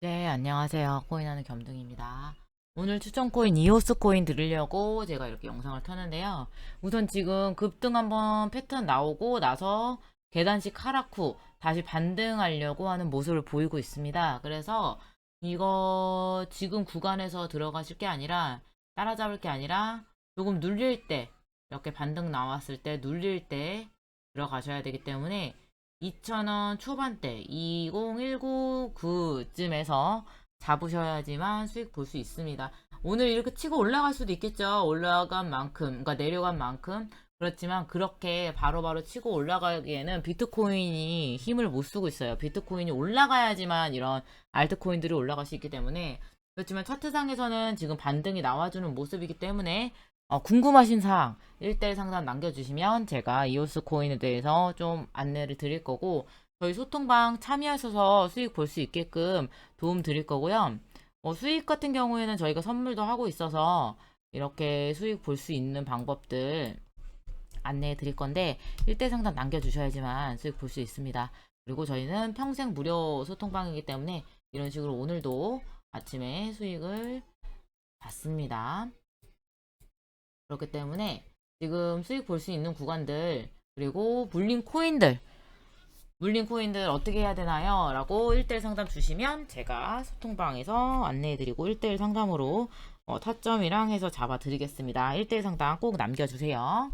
네, 안녕하세요. 코인하는 겸등입니다. 오늘 추천 코인 이오스 코인 들으려고 제가 이렇게 영상을 켰는데요. 우선 지금 급등 한번 패턴 나오고 나서 계단식 하락 후 다시 반등하려고 하는 모습을 보이고 있습니다. 그래서 이거 지금 구간에서 들어가실 게 아니라 따라잡을 게 아니라 조금 눌릴 때 이렇게 반등 나왔을 때 눌릴 때 들어가셔야 되기 때문에 2,000원 초반대 20199쯤에서 잡으셔야지만 수익 볼 수 있습니다. 오늘 이렇게 치고 올라갈 수도 있겠죠. 올라간 만큼, 그러니까 내려간 만큼. 그렇지만 그렇게 바로 바로 치고 올라가기에는 비트코인이 힘을 못 쓰고 있어요. 비트코인이 올라가야지만 이런 알트코인들이 올라갈 수 있기 때문에 그렇지만 차트상에서는 지금 반등이 나와주는 모습이기 때문에 어, 궁금하신 사항 1대1 상담 남겨주시면 제가 이오스 코인에 대해서 좀 안내를 드릴 거고 저희 소통방 참여하셔서 수익 볼 수 있게끔 도움 드릴 거고요. 어, 수익 같은 경우에는 저희가 선물도 하고 있어서 이렇게 수익 볼 수 있는 방법들 안내해 드릴 건데 1대1 상담 남겨주셔야지만 수익 볼 수 있습니다. 그리고 저희는 평생 무료 소통방이기 때문에 이런 식으로 오늘도 아침에 수익을 봤습니다. 그렇기 때문에 지금 수익 볼 수 있는 구간들 그리고 물린 코인들 물린 코인들 어떻게 해야 되나요? 라고 1대1 상담 주시면 제가 소통방에서 안내해드리고 1대1 상담으로 어, 타점이랑 해서 잡아드리겠습니다. 1대1 상담 꼭 남겨주세요.